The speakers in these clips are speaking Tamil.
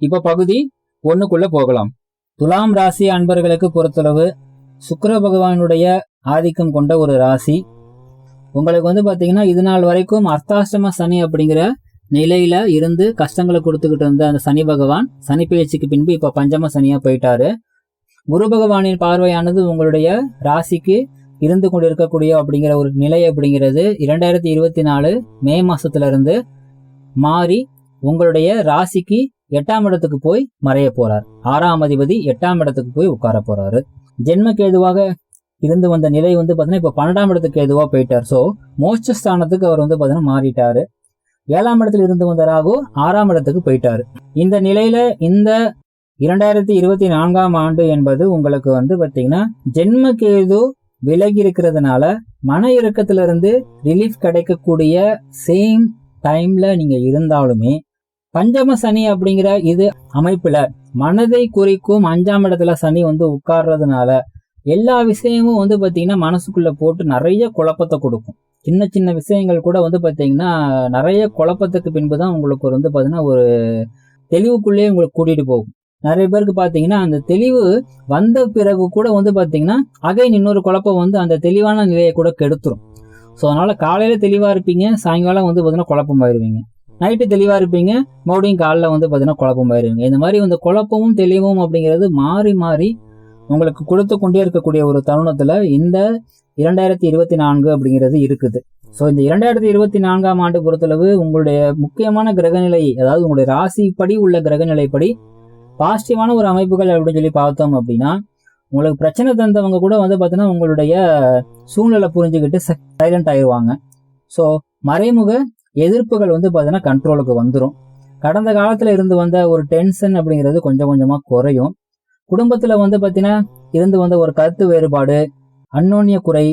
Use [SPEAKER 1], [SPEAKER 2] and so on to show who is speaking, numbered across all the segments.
[SPEAKER 1] இப்ப பகுதி ஒண்ணுக்குள்ள போகலாம். துலாம் ராசி அன்பர்களுக்கு பொறுத்தளவு சுக்கர பகவானுடைய ஆதிக்கம் கொண்ட ஒரு ராசி. உங்களுக்கு வந்து பாத்தீங்கன்னா இது நாள் வரைக்கும் அர்த்தாஷ்டம சனி அப்படிங்கிற நிலையில இருந்து கஷ்டங்களை கொடுத்துக்கிட்டு இருந்த அந்த சனி பகவான் சனி பயிற்சிக்கு பின்பு இப்ப பஞ்சம சனியா போயிட்டாரு. குரு பகவானின் பார்வையானது உங்களுடைய ராசிக்கு இருந்து கொண்டிருக்கக்கூடிய அப்படிங்கிற ஒரு நிலை அப்படிங்கிறது இரண்டாயிரத்தி இருபத்தி நாலு மே மாசத்துல இருந்து மாறி உங்களுடைய ராசிக்கு எட்டாம் இடத்துக்கு போய் மறைய போறார். ஆறாம் அதிபதி எட்டாம் இடத்துக்கு போய் உட்கார போறாரு. ஜென்ம கேதுவாக இருந்து வந்த நிலை வந்து பாத்தீங்கன்னா இப்ப பன்னெண்டாம் இடத்துக்கு கேதுவா போயிட்டார். சோ மோட்ச ஸ்தானத்துக்கு அவர் வந்து பாத்தீங்கன்னா மாறிட்டாரு. ஏழாம் இடத்துல இருந்து வந்த ராகு ஆறாம் இடத்துக்கு போயிட்டாரு. இந்த நிலையில இந்த இரண்டாயிரத்தி இருபத்தி நான்காம் ஆண்டு என்பது உங்களுக்கு வந்து பாத்தீங்கன்னா ஜென்ம கேது விலகி இருக்கிறதுனால மன இறுக்கத்துல இருந்து ரிலீஃப் கிடைக்கக்கூடிய சேம் டைம்ல நீங்க இருந்தாலுமே பஞ்சம சனி அப்படிங்கிற இது அமைப்புல மனதை குறிக்கும் அஞ்சாம் இடத்துல சனி வந்து உட்கார்றதுனால எல்லா விஷயமும் வந்து பாத்தீங்கன்னா மனசுக்குள்ள போட்டு நிறைய குழப்பத்தை கொடுக்கும். சின்ன சின்ன விஷயங்கள் கூட வந்து பாத்தீங்கன்னா நிறைய குழப்பத்துக்கு பின்பு தான் உங்களுக்கு வந்து பாத்தீங்கன்னா ஒரு தெளிவுக்குள்ளேயே உங்களுக்கு கூட்டிட்டு போகும். நிறைய பேருக்கு பாத்தீங்கன்னா அந்த தெளிவு வந்த பிறகு கூட வந்து பாத்தீங்கன்னா அகைன் இன்னொரு குழப்பம் வந்து அந்த தெளிவான நிலையை கூட கெடுத்துரும். ஸோ அதனால காலையில தெளிவா இருப்பீங்க சாயங்காலம் வந்து பாத்தீங்கன்னா குழப்பமாயிருவீங்க. நைட்டு தெளிவாக இருப்பீங்க. மறுபடியும் காலைல வந்து பாத்தீங்கன்னா குழப்பமாயிருவீங்க இந்த மாதிரி இந்த குழப்பமும் தெளிவும் அப்படிங்கிறது மாறி மாறி உங்களுக்கு கொடுத்து கொண்டே இருக்கக்கூடிய ஒரு தருணத்தில் இந்த இரண்டாயிரத்தி இருபத்தி நான்கு அப்படிங்கிறது இருக்குது. ஸோ இந்த இரண்டாயிரத்தி இருபத்தி நான்காம் ஆண்டு பொறுத்தளவு உங்களுடைய முக்கியமான கிரகநிலை அதாவது உங்களுடைய ராசிப்படி உள்ள கிரகநிலைப்படி பாசிட்டிவான ஒரு அமைப்புகள் அப்படின்னு சொல்லி பார்த்தோம் அப்படின்னா உங்களுக்கு பிரச்சனை தந்தவங்க கூட வந்து பார்த்தீங்கன்னா உங்களுடைய சூழ்நிலை புரிஞ்சுக்கிட்டு சைலண்ட் ஆயிடுவாங்க ஸோ மறைமுக எதிர்ப்புகள் வந்து பார்த்தீங்கன்னா கண்ட்ரோலுக்கு வந்துடும் கடந்த காலத்தில் இருந்து வந்த ஒரு டென்ஷன் அப்படிங்கிறது கொஞ்சம் கொஞ்சமாக குறையும். குடும்பத்தில் வந்து பார்த்தீங்கன்னா இருந்து வந்த ஒரு கருத்து வேறுபாடு அன்னோன்ய குறை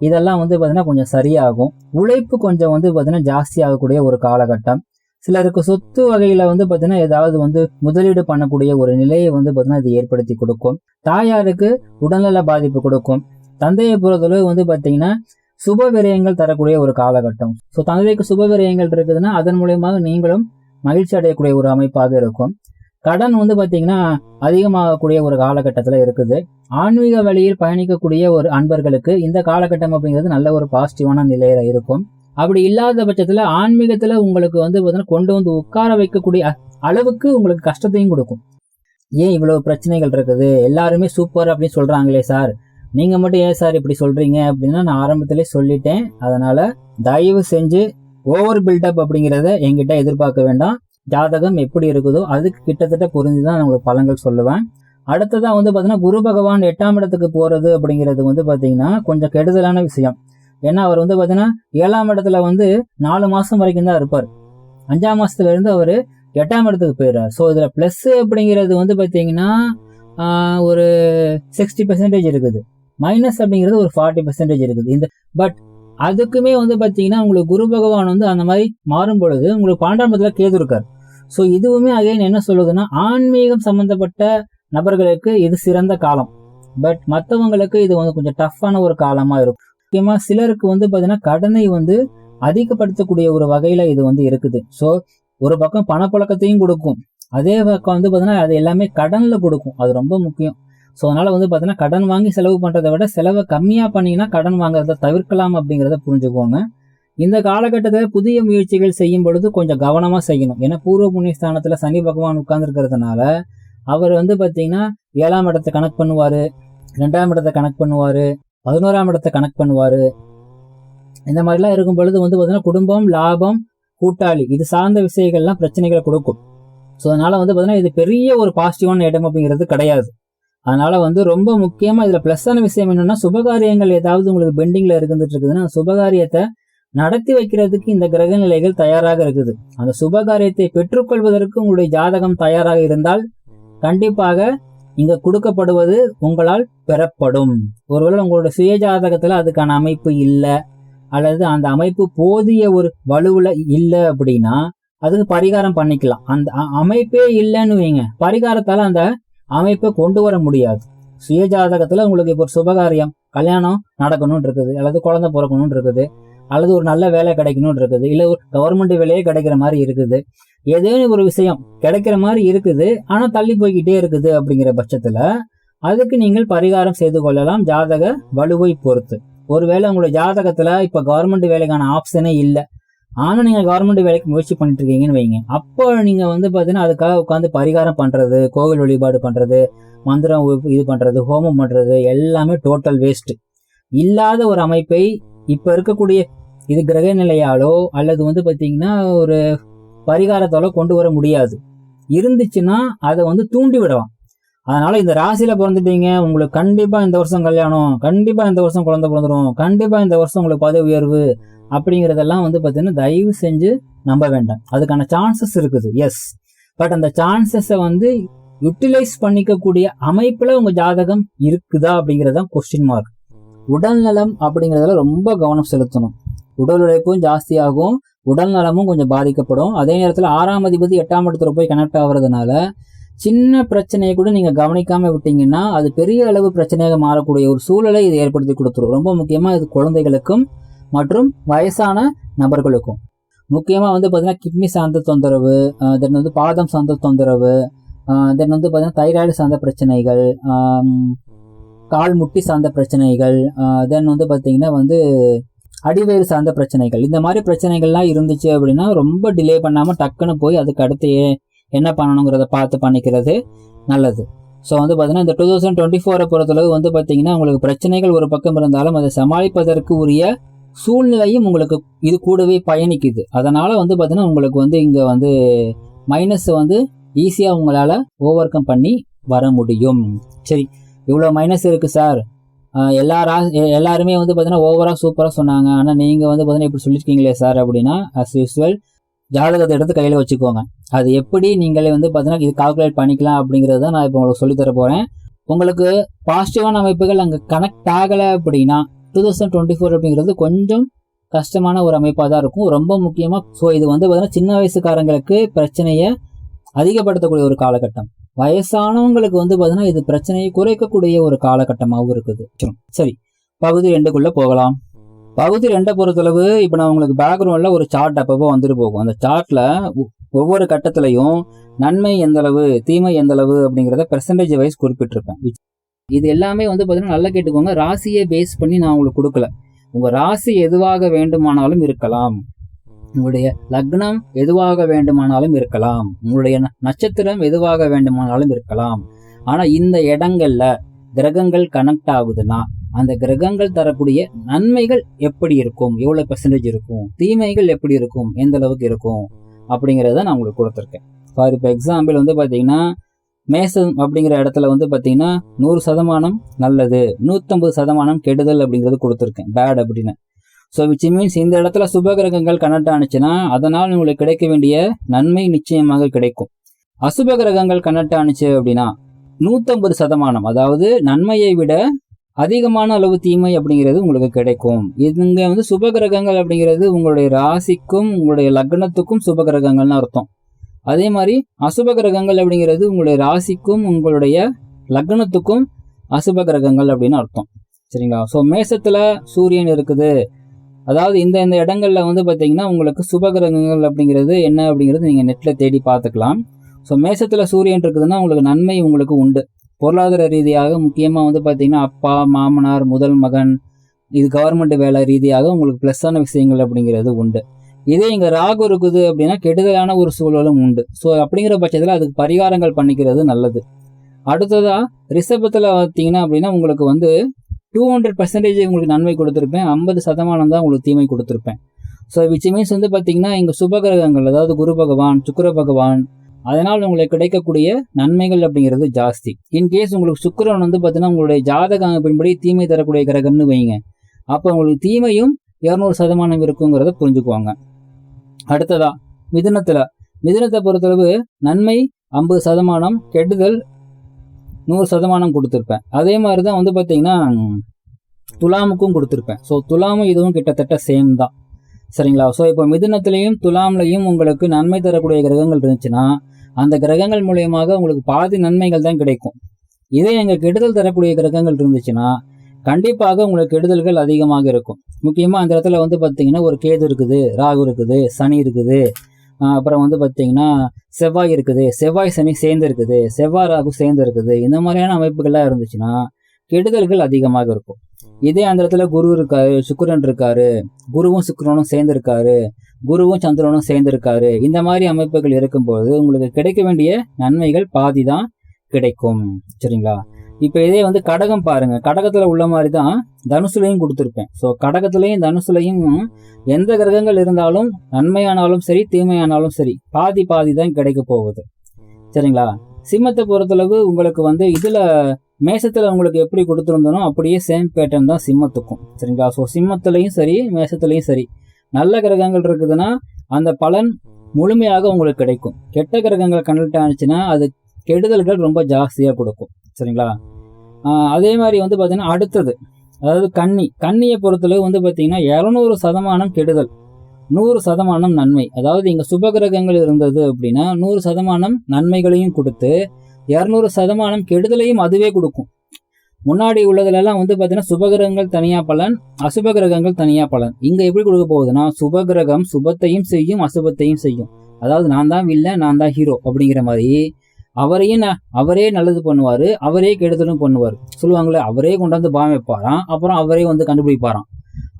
[SPEAKER 1] இதெல்லாம் வந்து பார்த்தீங்கன்னா கொஞ்சம் சரியாகும். உழைப்பு கொஞ்சம் வந்து பார்த்தீங்கன்னா ஜாஸ்தியாகக்கூடிய ஒரு காலகட்டம். சிலருக்கு சொத்து வகையில வந்து பார்த்தீங்கன்னா ஏதாவது வந்து முதலீடு பண்ணக்கூடிய ஒரு நிலையை வந்து பார்த்தீங்கன்னா இது ஏற்படுத்தி கொடுக்கும். தாயாருக்கு உடல்நல பாதிப்பு கொடுக்கும். தந்தையை பொறுத்தளவு வந்து பார்த்தீங்கன்னா சுப விரயங்கள் தரக்கூடிய ஒரு காலகட்டம். ஸோ தந்தைக்கு சுப விரயங்கள் இருக்குதுன்னா அதன் மூலியமாக நீங்களும் மகிழ்ச்சி அடையக்கூடிய ஒரு அமைப்பாக இருக்கும். கடன் வந்து பார்த்தீங்கன்னா அதிகமாகக்கூடிய ஒரு காலகட்டத்தில் இருக்குது. ஆன்மீக வழியில் பயணிக்கக்கூடிய ஒரு அன்பர்களுக்கு இந்த காலகட்டம் அப்படிங்கிறது நல்ல ஒரு பாசிட்டிவான நிலையில இருக்கும். அப்படி இல்லாத பட்சத்துல ஆன்மீகத்துல உங்களுக்கு வந்து பார்த்தீங்கன்னா கொண்டு வந்து உட்கார வைக்கக்கூடிய அளவுக்கு உங்களுக்கு கஷ்டத்தையும் கொடுக்கும். ஏன் இவ்வளவு பிரச்சனைகள் இருக்குது? எல்லாருமே சூப்பர் அப்படின்னு சொல்றாங்களே சார். நீங்கள் மட்டும் ஏன் சார் இப்படி சொல்கிறீங்க அப்படின்னா நான் ஆரம்பத்திலே சொல்லிட்டேன். அதனால் தயவு செஞ்சு ஓவர் பில்டப் அப்படிங்கிறத எங்கிட்ட எதிர்பார்க்க வேண்டாம். ஜாதகம் எப்படி இருக்குதோ அதுக்கு கிட்டத்தட்ட புரிஞ்சு தான் நான் உங்களுக்கு பலன்கள் சொல்லுவேன். அடுத்ததாக வந்து பார்த்தீங்கன்னா குரு பகவான் எட்டாம் இடத்துக்கு போகிறது அப்படிங்கிறது வந்து பார்த்தீங்கன்னா கொஞ்சம் கெடுதலான விஷயம். ஏன்னா அவர் வந்து பார்த்தீங்கன்னா ஏழாம் இடத்துல வந்து நாலு மாதம் வரைக்கும் தான் இருப்பார். அஞ்சாம் மாதத்துலேருந்து அவர் எட்டாம் இடத்துக்கு போயிடுறார். ஸோ இதில் ப்ளஸ்ஸு அப்படிங்கிறது வந்து பார்த்தீங்கன்னா ஒரு சிக்ஸ்டி பெர்சன்டேஜ் இருக்குது. மைனஸ் அப்படிங்கிறது ஒரு ஃபார்ட்டி பெர்சன்டேஜ் இருக்குது. இந்த பட் அதுக்குமே வந்து பார்த்தீங்கன்னா உங்களுக்கு குரு பகவான் வந்து அந்த மாதிரி மாறும் பொழுது உங்களுக்கு பன்னெண்டாம் இடத்துல கேது இருக்கார். ஸோ இதுவுமே அகைன் என்ன சொல்லுதுன்னா ஆன்மீகம் சம்மந்தப்பட்ட நபர்களுக்கு இது சிறந்த காலம். பட் மற்றவங்களுக்கு இது வந்து கொஞ்சம் டஃப்பான ஒரு காலமாக இருக்கும். முக்கியமாக சிலருக்கு வந்து பார்த்தீங்கன்னா கடனை வந்து அதிகப்படுத்தக்கூடிய ஒரு வகையில் இது வந்து இருக்குது. ஸோ ஒரு பக்கம் பணப்பழக்கத்தையும் கொடுக்கும். அதே பக்கம் வந்து பார்த்தீங்கன்னா அது எல்லாமே கடனில் கொடுக்கும். அது ரொம்ப முக்கியம். ஸோ அதனால் வந்து பார்த்தீங்கன்னா கடன் வாங்கி செலவு பண்ணுறதை விட செலவை கம்மியாக பண்ணீங்கன்னா கடன் வாங்குறத தவிர்க்கலாம் அப்படிங்கிறத புரிஞ்சுக்கோங்க. இந்த காலகட்டத்தில் புதிய முயற்சிகள் செய்யும் பொழுது கொஞ்சம் கவனமாக செய்யணும். ஏன்னா பூர்வ புண்ணியஸ்தானத்தில் சனி பகவான் உட்கார்ந்துருக்கிறதுனால அவர் வந்து பார்த்தீங்கன்னா ஏழாம் இடத்தை கணக்கு பண்ணுவார் ரெண்டாம் இடத்தை கனெக்ட் பண்ணுவார் பதினோராம் இடத்தை கனெக்ட் பண்ணுவார். இந்த மாதிரிலாம் இருக்கும் பொழுது வந்து பார்த்தீங்கன்னா குடும்பம் லாபம் கூட்டாளி இது சார்ந்த விஷயங்கள்லாம் பிரச்சனைகளை கொடுக்கும். ஸோ அதனால் வந்து பார்த்தீங்கன்னா இது பெரிய ஒரு பாசிட்டிவான இடம் அப்படிங்கிறது கிடையாது. அதனால வந்து ரொம்ப முக்கியமா இதுல பிளஸ்ஸான விஷயம் என்னன்னா சுபகாரியங்கள் ஏதாவது உங்களுக்கு பெண்டிங்ல இருந்துட்டு இருக்குதுன்னா சுபகாரியத்தை நடத்தி வைக்கிறதுக்கு இந்த கிரக நிலைகள் தயாராக இருக்குது. அந்த சுபகாரியத்தை பெற்றுக்கொள்வதற்கு உங்களுடைய ஜாதகம் தயாராக இருந்தால் கண்டிப்பாக இங்க கொடுக்கப்படுவது உங்களால் பெறப்படும். ஒருவேளை உங்களோட சுய ஜாதகத்துல அதுக்கான அமைப்பு இல்லை அல்லது அந்த அமைப்பு போதிய ஒரு வலுவுல இல்லை அப்படின்னா அதுக்கு பரிகாரம் பண்ணிக்கலாம். அந்த அமைப்பே இல்லைன்னு வைங்க. பரிகாரத்தால அந்த அமைப்பை கொண்டு வர முடியாது. சுயஜாதகத்தில் உங்களுக்கு இப்போ ஒரு சுபகாரியம் கல்யாணம் நடக்கணும்னு இருக்குது அல்லது குழந்தை பிறக்கணும்னு இருக்குது அல்லது ஒரு நல்ல வேலை கிடைக்கணும்னு இருக்குது இல்லை ஒரு கவர்மெண்ட் வேலையே கிடைக்கிற மாதிரி இருக்குது. ஏதேனும் ஒரு விஷயம் கிடைக்கிற மாதிரி இருக்குது ஆனால் தள்ளி போய்கிட்டே இருக்குது அப்படிங்கிற பட்சத்தில் அதுக்கு நீங்கள் பரிகாரம் செய்து கொள்ளலாம் ஜாதக வலுவை பொறுத்து. ஒருவேளை உங்களுடைய ஜாதகத்தில் இப்போ கவர்மெண்ட் வேலைக்கான ஆப்ஷனே இல்லை ஆனால் நீங்கள் கவர்மெண்ட் வேலைக்கு முயற்சி பண்ணிட்டு இருக்கீங்கன்னு வைங்க. அப்போ நீங்கள் வந்து பார்த்தீங்கன்னா அதுக்காக உட்காந்து பரிகாரம் பண்ணுறது கோவில் வழிபாடு பண்ணுறது மந்திரம் இது பண்ணுறது ஹோமம் பண்ணுறது எல்லாமே டோட்டல் வேஸ்ட் இல்லாத ஒரு அமைப்பை இப்போ இருக்கக்கூடிய இது கிரக நிலையாலோ அல்லது வந்து பார்த்தீங்கன்னா ஒரு பரிகாரத்தாலோ கொண்டு வர முடியாது. இருந்துச்சுன்னா அதை வந்து தூண்டி விடலாம். அதனால இந்த ராசியில பிறந்துட்டீங்க உங்களுக்கு கண்டிப்பா இந்த வருஷம் கல்யாணம் கண்டிப்பா இந்த வருஷம் குழந்தை பிறந்துரும் கண்டிப்பா இந்த வருஷம் உங்களுக்கு பதவி உயர்வு அப்படிங்கறதெல்லாம் வந்து பாத்தீங்கன்னா தயவு செஞ்சு நம்ப வேண்டாம். அதுக்கான சான்சஸ் இருக்குது எஸ் பட் அந்த சான்சஸை வந்து யூட்டிலைஸ் பண்ணிக்கக்கூடிய அமைப்புல உங்க ஜாதகம் இருக்குதா அப்படிங்கறதான் கொஸ்டின் மார்க் உடல் நலம் அப்படிங்கறதுல ரொம்ப கவனம் செலுத்தணும். உடல் உழைப்பும் ஜாஸ்தியாகும் உடல் நலமும் கொஞ்சம் பாதிக்கப்படும். அதே நேரத்தில் ஆறாம் அதிபதி எட்டாம் இடத்துல போய் கனெக்ட் ஆகுறதுனால சின்ன பிரச்சனையை கூட நீங்கள் கவனிக்காமல் விட்டீங்கன்னா அது பெரிய அளவு பிரச்சனையாக மாறக்கூடிய ஒரு சூழலை இது ஏற்படுத்தி கொடுத்துரும். ரொம்ப முக்கியமாக இது குழந்தைகளுக்கும் மற்றும் வயசான நபர்களுக்கும். முக்கியமாக வந்து பார்த்திங்கன்னா கிட்னி சார்ந்த தொந்தரவு தென் வந்து பாதம் சார்ந்த தொந்தரவு தென் வந்து பார்த்திங்கன்னா தைராய்டு சார்ந்த பிரச்சனைகள் கால் முட்டி சார்ந்த பிரச்சனைகள் தென் வந்து பார்த்திங்கன்னா வந்து அடிவயிறு சார்ந்த பிரச்சனைகள். இந்த மாதிரி பிரச்சனைகள்லாம் இருந்துச்சு அப்படின்னா ரொம்ப டிலே பண்ணாமல் டக்குன்னு போய் அதுக்கு அடுத்து என்ன பண்ணணுங்கிறத பார்த்து பண்ணிக்கிறது நல்லது. ஸோ வந்து பார்த்தீங்கன்னா இந்த டூ தௌசண்ட் டுவெண்ட்டி ஃபோரை பொறுத்தளவு வந்து பார்த்தீங்கன்னா உங்களுக்கு பிரச்சனைகள் ஒரு பக்கம் இருந்தாலும் அதை சமாளிப்பதற்கு உரிய சூழ்நிலையும் உங்களுக்கு இது கூடவே பயணிக்குது. அதனால் வந்து பார்த்தீங்கன்னா உங்களுக்கு வந்து இங்கே வந்து மைனஸை வந்து ஈஸியாக உங்களால் ஓவர் கம் பண்ணி வர முடியும். சரி இவ்வளோ மைனஸ் இருக்குது சார் ஆஹ் எல்லா ரா- எல்லாருமே வந்து பார்த்தீங்கன்னா ஓவராக சூப்பராக சொன்னாங்க. ஆனால் நீங்கள் வந்து பார்த்தீங்கன்னா இப்படி சொல்லியிருக்கீங்களே சார் அப்படின்னா அஸ் யூஸ்வல் ஜாதகத்தை எடுத்து கையில் வச்சுக்கோங்க. அது எப்படி நீங்களே வந்து பார்த்தீங்கன்னா இது கால்குலேட் பண்ணிக்கலாம் அப்படிங்கிறது தான் நான் இப்போ உங்களுக்கு சொல்லித்தர போகிறேன் உங்களுக்கு பாசிட்டிவான அமைப்புகள் அங்கே கனெக்ட் ஆகலை அப்படின்னா டூ தௌசண்ட் டுவெண்ட்டி ஃபோர் அப்படிங்கிறது கொஞ்சம் கஷ்டமான ஒரு அமைப்பாக தான் இருக்கும். ரொம்ப முக்கியமாக ஸோ இது வந்து பார்த்தீங்கன்னா சின்ன வயசுக்காரங்களுக்கு பிரச்சனையை அதிகப்படுத்தக்கூடிய ஒரு காலகட்டம். வயசானவங்களுக்கு வந்து பார்த்தீங்கன்னா இது பிரச்சனையை குறைக்கக்கூடிய ஒரு காலகட்டமாகவும் இருக்குது. சரி பகுதி ரெண்டுக்குள்ளே போகலாம். பகுதி ரெண்டை பொறுத்தளவு இப்போ நான் உங்களுக்கு பேக்ரவுண்டில் ஒரு சார்ட் அப்பப்போ வந்துட்டு போகும். அந்த சார்ட்டில் ஒவ்வொரு கட்டத்திலையும் நன்மை எந்த அளவு தீமை எந்த அளவு அப்படிங்கிறத பெர்சன்டேஜ் வைஸ் குறிப்பிட்டிருப்பேன். இது எல்லாமே வந்து பார்த்தீங்கன்னா நல்லா கேட்டுக்கோங்க. ராசியை பேஸ் பண்ணி நான் உங்களுக்கு கொடுக்கல. உங்கள் ராசி எதுவாக வேண்டுமானாலும் இருக்கலாம். உங்களுடைய லக்னம் எதுவாக வேண்டுமானாலும் இருக்கலாம். உங்களுடைய நட்சத்திரம் எதுவாக வேண்டுமானாலும் இருக்கலாம். ஆனால் இந்த இடங்கள்ல கிரகங்கள் கனெக்ட் ஆகுதுன்னா அந்த கிரகங்கள் தரக்கூடிய நன்மைகள் எப்படி இருக்கும்? எவ்வளோ பெர்சன்டேஜ் இருக்கும்? தீமைகள் எப்படி இருக்கும்? எந்த அளவுக்கு இருக்கும்? அப்படிங்கிறத நான் உங்களுக்கு கொடுத்துருக்கேன். ஃபார் இப்போ எக்ஸாம்பிள் வந்து பார்த்தீங்கன்னா மேசம் அப்படிங்கிற இடத்துல வந்து பார்த்தீங்கன்னா நூறு சதமானம் நல்லது நூற்றம்பது சதமானம் கெடுதல் அப்படிங்கிறது கொடுத்துருக்கேன். பேட் அப்படின்னு. ஸோ விச் மீன்ஸ் இந்த இடத்துல சுபகிரகங்கள் கனெக்ட் ஆனிச்சுன்னா அதனால் உங்களுக்கு கிடைக்க வேண்டிய நன்மை நிச்சயமாக கிடைக்கும். அசுப கிரகங்கள் கனெக்ட் ஆனிச்சு அப்படின்னா நூற்றம்பது சதமானம் அதாவது நன்மையை விட அதிகமான அளவு தீமை அப்படிங்கிறது உங்களுக்கு கிடைக்கும். இதுங்க வந்து சுபகிரகங்கள் அப்படிங்கிறது உங்களுடைய ராசிக்கும் உங்களுடைய லக்னத்துக்கும் சுபகிரகங்கள்னு அர்த்தம். அதே மாதிரி அசுப கிரகங்கள் அப்படிங்கிறது உங்களுடைய ராசிக்கும் உங்களுடைய லக்னத்துக்கும் அசுப கிரகங்கள் அப்படின்னு அர்த்தம். சரிங்களா? ஸோ மேசத்தில் சூரியன் இருக்குது. அதாவது இந்த இந்த இடங்கள்ல வந்து பார்த்தீங்கன்னா உங்களுக்கு சுப கிரகங்கள் அப்படிங்கிறது என்ன அப்படிங்கிறது நீங்கள் நெட்டில் தேடி பார்த்துக்கலாம். ஸோ மேசத்தில் சூரியன் இருக்குதுன்னா உங்களுக்கு நன்மை உங்களுக்கு உண்டு. பொருளாதார ரீதியாக முக்கியமாக வந்து பார்த்தீங்கன்னா அப்பா மாமனார் முதல் மகன் இது கவர்மெண்ட் வேலை ரீதியாக உங்களுக்கு ப்ளஸ்ஸான விஷயங்கள் அப்படிங்கிறது உண்டு. இதே இங்கே ராகு இருக்குது அப்படின்னா கெடுதலான ஒரு சூழலும் உண்டு. ஸோ அப்படிங்கிற பட்சத்தில் அதுக்கு பரிகாரங்கள் பண்ணிக்கிறது நல்லது. அடுத்ததாக ரிஷபத்தில் பார்த்தீங்கன்னா அப்படின்னா உங்களுக்கு வந்து டூ ஹண்ட்ரட் பர்சன்டேஜ் உங்களுக்கு நன்மை கொடுத்துருப்பேன். ஐம்பது சதமானம் தான் உங்களுக்கு தீமை கொடுத்துருப்பேன். ஸோ விச் மீன்ஸ் வந்து பார்த்தீங்கன்னா இங்கே சுபகிரகங்கள் அதாவது குரு பகவான் சுக்கர பகவான் அதனால் உங்களுக்கு கிடைக்கக்கூடிய நன்மைகள் அப்படிங்கிறது ஜாஸ்தி. இன்கேஸ் உங்களுக்கு சுக்கரன் வந்து பார்த்தீங்கன்னா உங்களுடைய ஜாதக அமைப்பின்படி தீமை தரக்கூடிய கிரகம்னு வைங்க. அப்போ உங்களுக்கு தீமையும் இரநூறு சதமானம் இருக்குங்கிறத புரிஞ்சுக்குவாங்க. அடுத்ததா மிதுனத்தில். மிதுனத்தை பொறுத்தளவு நன்மை ஐம்பது சதமானம் கெடுதல் நூறு சதமானம் கொடுத்துருப்பேன். அதே மாதிரி தான் வந்து பார்த்தீங்கன்னா துலாமுக்கும் கொடுத்துருப்பேன். ஸோ துலாமும் இதுவும் கிட்டத்தட்ட சேம் தான். சரிங்களா? ஸோ இப்போ மிதுனத்துலேயும் துலாம்லையும் உங்களுக்கு நன்மை தரக்கூடிய கிரகங்கள் இருந்துச்சுன்னா அந்த கிரகங்கள் மூலியமாக உங்களுக்கு பாதி நன்மைகள் தான் கிடைக்கும். இதே எங்கள் கெடுதல் தரக்கூடிய கிரகங்கள் இருந்துச்சுன்னா கண்டிப்பாக உங்களுக்கு கெடுதல்கள் அதிகமாக இருக்கும். முக்கியமாக அந்த இடத்துல வந்து பார்த்தீங்கன்னா ஒரு கேது இருக்குது ராகு இருக்குது சனி இருக்குது. அப்புறம் வந்து பார்த்தீங்கன்னா செவ்வாய் இருக்குது. செவ்வாய் சனி சேர்ந்து இருக்குது. செவ்வாய் ராகு சேர்ந்து இருக்குது. இந்த மாதிரியான அமைப்புகள்லாம் இருந்துச்சுன்னா கெடுதல்கள் அதிகமாக இருக்கும். இதே அந்த இடத்துல குரு இருக்காரு சுக்கரன் இருக்காரு குருவும் சுக்கரனும் சேர்ந்து இருக்காரு குருவும் சந்திரனும் சேர்ந்திருக்காரு. இந்த மாதிரி அமைப்புகள் இருக்கும்போது உங்களுக்கு கிடைக்க வேண்டிய நன்மைகள் பாதி தான் கிடைக்கும். சரிங்களா? இப்போ இதே வந்து கடகம் பாருங்க. கடகத்துல உள்ள மாதிரி தான் தனுசுலையும் கொடுத்துருப்பேன். ஸோ கடகத்துலையும் தனுசுலையும் எந்த கிரகங்கள் இருந்தாலும் நன்மையானாலும் சரி தீமையானாலும் சரி பாதி பாதி தான் கிடைக்க போகுது. சரிங்களா? சிம்மத்தை பொறுத்தளவு உங்களுக்கு வந்து இதுல மேசத்துல உங்களுக்கு எப்படி கொடுத்துருந்தனோ அப்படியே சேம் பேட்டர்ன் தான் சிம்மத்துக்கும். சரிங்களா? ஸோ சிம்மத்துலையும் சரி மேசத்துலையும் சரி. நல்ல கிரகங்கள் இருக்குதுன்னா அந்த பலன் முழுமையாக உங்களுக்கு கிடைக்கும். கெட்ட கிரகங்கள் கனெக்ட் ஆனிச்சுன்னா அது கெடுதல்கள் ரொம்ப ஜாஸ்தியாக கொடுக்கும். சரிங்களா? அதே மாதிரி வந்து பார்த்தீங்கன்னா அடுத்தது அதாவது கண்ணி கண்ணியை பொறுத்தளவு வந்து பார்த்தீங்கன்னா இரநூறு சதமானம் கெடுதல் நூறு சதமானம் நன்மை. அதாவது இங்கே சுபகிரகங்கள் இருந்தது அப்படின்னா நூறு சதமானம் நன்மைகளையும் கொடுத்து இரநூறு சதமானம் கெடுதலையும் அதுவே கொடுக்கும். முன்னாடி உள்ளதுலலாம் வந்து பார்த்தீங்கன்னா சுபகிரகங்கள் தனியாக பலன் அசுப கிரகங்கள் தனியாக பலன். இங்கே எப்படி கொடுக்க போகுதுன்னா சுபகிரகம் சுபத்தையும் செய்யும் அசுபத்தையும் செய்யும். அதாவது நான் தான் வில்ல நான் தான் ஹீரோ அப்படிங்கிற மாதிரி. அவரையும் அவரே நல்லது பண்ணுவார் அவரே கெடுதலும் பண்ணுவார். சொல்லுவாங்களே அவரே கொண்டாந்து பாம் வைப்பாராம் அப்புறம் அவரே வந்து கண்டுபிடிப்பாராம்.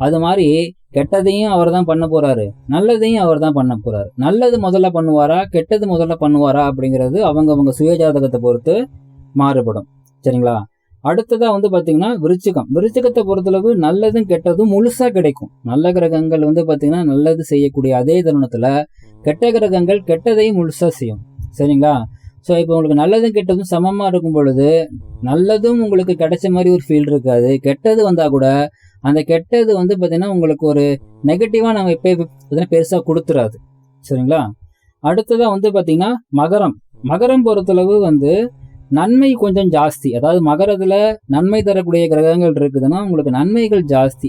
[SPEAKER 1] அது மாதிரி கெட்டதையும் அவர் தான் பண்ண போறாரு நல்லதையும் அவர் தான் பண்ண போறாரு. நல்லது முதல்ல பண்ணுவாரா கெட்டது முதல்ல பண்ணுவாரா அப்படிங்கிறது அவங்க அவங்க சுயஜாதகத்தை பொறுத்து மாறுபடும். சரிங்களா? அடுத்ததாக வந்து பார்த்தீங்கன்னா விருச்சிகம். விருச்சிகத்தை பொறுத்தளவு நல்லதும் கெட்டதும் முழுசாக கிடைக்கும். நல்ல கிரகங்கள் வந்து பார்த்தீங்கன்னா நல்லது செய்யக்கூடிய அதே தருணத்தில் கெட்ட கிரகங்கள் கெட்டதையும் முழுசாக செய்யும். சரிங்களா? ஸோ இப்போ உங்களுக்கு நல்லதும் கெட்டதும் சமமாக இருக்கும் பொழுது நல்லதும் உங்களுக்கு கிடைச்ச மாதிரி ஒரு ஃபீல் இருக்காது. கெட்டது வந்தால் கூட அந்த கெட்டது வந்து பார்த்தீங்கன்னா உங்களுக்கு ஒரு நெகட்டிவாக நம்ம எப்போ பார்த்தீங்கன்னா பெருசாக கொடுத்துறாது. சரிங்களா? அடுத்ததாக வந்து பார்த்தீங்கன்னா மகரம். மகரம் பொறுத்தளவு வந்து நன்மை கொஞ்சம் ஜாஸ்தி. அதாவது மகரத்தில் நன்மை தரக்கூடிய கிரகங்கள் இருக்குதுன்னா உங்களுக்கு நன்மைகள் ஜாஸ்தி.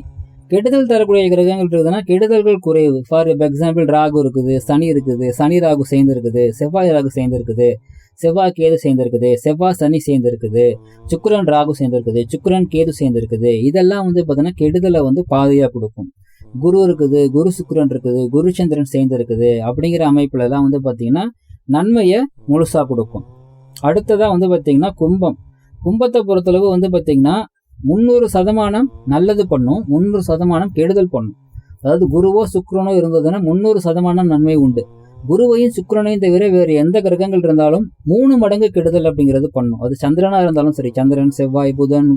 [SPEAKER 1] கெடுதல் தரக்கூடிய கிரகங்கள் இருக்குதுன்னா கெடுதல்கள் குறைவு. ஃபார் எக்ஸாம்பிள் ராகு இருக்குது சனி இருக்குது சனி ராகு சேர்ந்துருக்குது செவ்வாய் ராகு சேர்ந்துருக்குது செவ்வாய் கேது சேர்ந்துருக்குது செவ்வாய் சனி சேர்ந்துருக்குது சுக்கரன் ராகு சேர்ந்துருக்குது சுக்கரன் கேது சேர்ந்துருக்குது. இதெல்லாம் வந்து பார்த்தீங்கன்னா கெடுதலை வந்து பாதையாக கொடுக்கும். குரு இருக்குது குரு சுக்கரன் இருக்குது குரு சந்திரன் சேர்ந்துருக்குது. அப்படிங்கிற அமைப்புலலாம் வந்து பார்த்தீங்கன்னா நன்மையை முழுசாக கொடுக்கும். அடுத்ததாக வந்து பார்த்தீங்கன்னா கும்பம். கும்பத்தை பொறுத்தளவு வந்து பார்த்தீங்கன்னா முந்நூறு சதமானம் நல்லது பண்ணும் முந்நூறு சதமானம் கெடுதல் பண்ணும். அதாவது குருவோ சுக்கரனோ இருந்ததுன்னா முந்நூறு சதமானம் நன்மை உண்டு. குருவையும் சுக்கரனையும் தவிர வேறு எந்த கிரகங்கள் இருந்தாலும் மூணு மடங்கு கெடுதல் அப்படிங்கிறது பண்ணும். அது சந்திரனாக இருந்தாலும் சரி சந்திரன் செவ்வாய் புதன்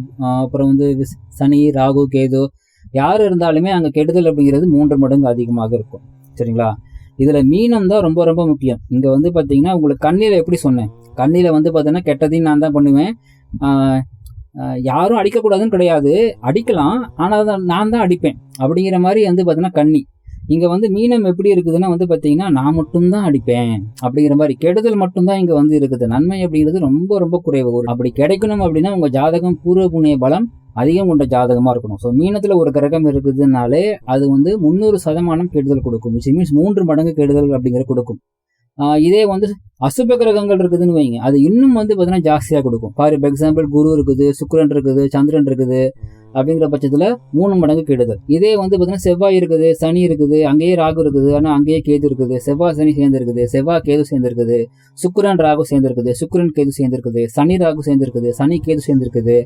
[SPEAKER 1] அப்புறம் வந்து சனி ராகு கேது யார் இருந்தாலுமே அங்கே கெடுதல் அப்படிங்கிறது மூன்று மடங்கு அதிகமாக இருக்கும். சரிங்களா? இதில் மீனம் தான் ரொம்ப ரொம்ப முக்கியம். இங்கே வந்து பார்த்தீங்கன்னா உங்களுக்கு கண்ணில் எப்படி சொன்னேன்? கண்ணியில் வந்து பார்த்தீங்கன்னா கெட்டதையும் நான் தான் பண்ணுவேன். யாரும் அடிக்கக்கூடாதுன்னு கிடையாது. அடிக்கலாம். ஆனால் தான் நான் தான் அடிப்பேன். அப்படிங்கிற மாதிரி வந்து பார்த்தீங்கன்னா கண்ணி. இங்கே வந்து மீனம் எப்படி இருக்குதுன்னா வந்து பார்த்தீங்கன்னா நான் மட்டும்தான் அடிப்பேன். அப்படிங்கிற மாதிரி கெடுதல் மட்டும்தான் இங்கே வந்து இருக்குது. நன்மை அப்படிங்கிறது ரொம்ப ரொம்ப குறைவு. ஒரு அப்படி கிடைக்கணும் அப்படின்னா உங்கள் ஜாதகம் பூர்வ புண்ணிய பலம் அதிகம் கொண்ட ஜாதகமாக இருக்கணும். ஸோ மீனத்தில் ஒரு கிரகம் இருக்குதுனாலே அது வந்து முந்நூறு சதமானம் கெடுதல் கொடுக்கும். விச் மீன்ஸ் மூன்று மடங்கு கெடுதல் அப்படிங்கிற கொடுக்கும். இதே வந்து அசுப கிரகங்கள் இருக்குதுன்னு வைங்க. அது இன்னும் வந்து பார்த்தீங்கன்னா ஜாஸ்தியாக கொடுக்கும். ஃபார் எக்ஸாம்பிள் குரு இருக்குது சுக்கரன் இருக்குது சந்திரன் இருக்குது அப்படிங்கிற பட்சத்தில் மூணு மடங்கு கெடுதல். இதே வந்து பார்த்தீங்கன்னா செவ்வாய் இருக்குது சனி இருக்குது அங்கேயே ராகு இருக்குது ஆனால் அங்கேயே கேது இருக்குது. செவ்வாய் சனி சேர்ந்துருக்குது. செவ்வாய் கேது சேர்ந்துருக்குது. சுக்கரன் ராகு சேர்ந்துருக்குது. சுக்கரன் கேது சேர்ந்துருக்குது. சனி ராகு சேர்ந்துருக்குது. சனி கேது சேர்ந்துருக்குது.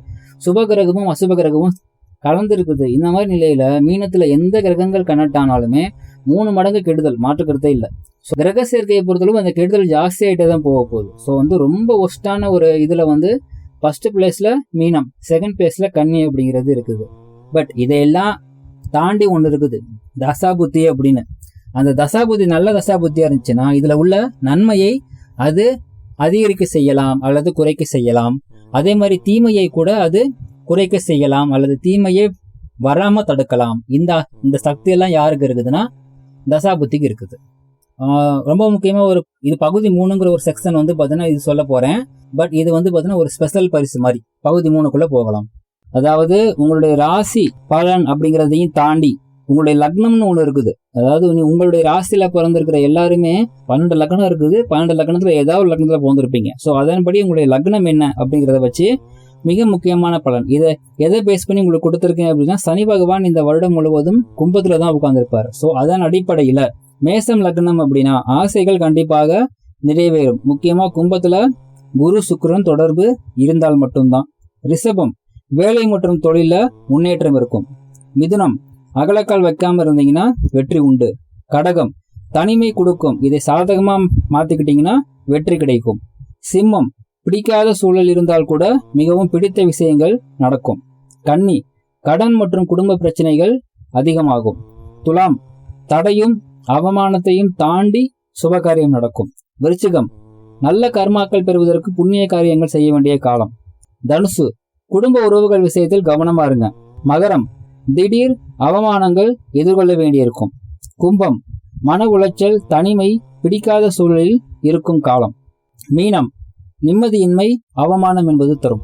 [SPEAKER 1] சுப கிரகமும் அசுப கிரகமும் கலந்துருக்குது. இந்த மாதிரி நிலையில் மீனத்தில் எந்த கிரகங்கள் கனெக்ட் ஆனாலுமே மூணு மடங்கு கெடுதல். மாற்றுக்கிறதே இல்லை. ஸோ கிரக சேர்க்கையை பொறுத்தளவு அந்த கெடுதல் ஜாஸ்தி ஆகிட்டே தான் போக போகுது. ஸோ வந்து ரொம்ப ஒஸ்டான ஒரு இதில் வந்து ஃபஸ்ட்டு பிளேஸில் மீனம் செகண்ட் பிளேஸில் கன்னி அப்படிங்கிறது இருக்குது. பட் இதையெல்லாம் தாண்டி ஒன்று இருக்குது. தசாபுத்தி அப்படின்னு. அந்த தசாபுத்தி நல்ல தசாபுத்தியாக இருந்துச்சுன்னா இதில் உள்ள நன்மையை அது அதிகரிக்க செய்யலாம் அல்லது குறைக்க செய்யலாம். அதே மாதிரி தீமையை கூட அது குறைக்க செய்யலாம் அல்லது தீமையை வராமல் தடுக்கலாம். இந்த இந்த சக்தியெல்லாம் யாருக்கு இருக்குதுன்னா தசாபுத்திக்கு இருக்குது. ரொம்ப முக்கியமாக ஒரு இது பகுதி மூணுங்கிற ஒரு செக்ஷன் வந்து பார்த்தீங்கன்னா இது சொல்ல போகிறேன் பட் இது வந்து பார்த்தீங்கன்னா ஒரு ஸ்பெஷல் பரிசு மாதிரி. பகுதி மூணுக்குள்ளே போகலாம். அதாவது உங்களுடைய ராசி பலன் அப்படிங்கிறதையும் தாண்டி உங்களுடைய லக்னம்னு ஒன்று இருக்குது. அதாவது நீ- உங்களுடைய ராசியில் பிறந்திருக்கிற எல்லாருமே பன்னெண்டு லக்னம் இருக்குது. பன்னெண்டு லக்னத்தில் ஏதாவது ஒரு லக்னத்தில் பிறந்திருப்பீங்க. ஸோ அதன்படி உங்களுடைய லக்னம் என்ன அப்படிங்கிறத வச்சு மிக முக்கியமான பலன். இதை எதை பேஸ் பண்ணி உங்களுக்கு கொடுத்துருக்கேன் அப்படின்னா சனி பகவான் இந்த வருடம் முழுவதும் கும்பத்தில் தான் உட்காந்துருப்பார் ஸோ அதன் அடிப்படையில் மேசம் லக்னம் அப்படின்னா ஆசைகள் கண்டிப்பாக நிறைவேறும். முக்கியமா கும்பத்துல குரு சுக்ரன் தொடர்பு இருந்தால் மட்டும்தான். ரிஷபம் வேலை மற்றும் தொழில முன்னேற்றம் இருக்கும். மிதுனம் அகலக்கால் வைக்காம இருந்தீங்கன்னா வெற்றி உண்டு. கடகம் தனிமை கொடுக்கும். இதை சாதகமா மாத்திக்கிட்டீங்கன்னா வெற்றி கிடைக்கும். சிம்மம் பிடிக்காத சூழல் இருந்தால் கூட மிகவும் பிடித்த விஷயங்கள் நடக்கும். கன்னி கடன் மற்றும் குடும்ப பிரச்சனைகள் அதிகமாகும். துலாம் தடையும் அவமானத்தையும் தாண்டி சுபகாரியம் நடக்கும். விருச்சிகம். நல்ல கர்மாக்கள் பெறுவதற்கு புண்ணிய காரியங்கள் செய்ய வேண்டிய காலம். தனுசு. குடும்ப உறவுகள் விஷயத்தில் கவனமா இருங்க. மகரம். திடீர் அவமானங்கள் எதிர்கொள்ள வேண்டியிருக்கும். கும்பம். மன உளைச்சல் தனிமை பிடிக்காத சூழலில் இருக்கும் காலம். மீனம். நிம்மதியின்மை அவமானம் என்பது தரும்.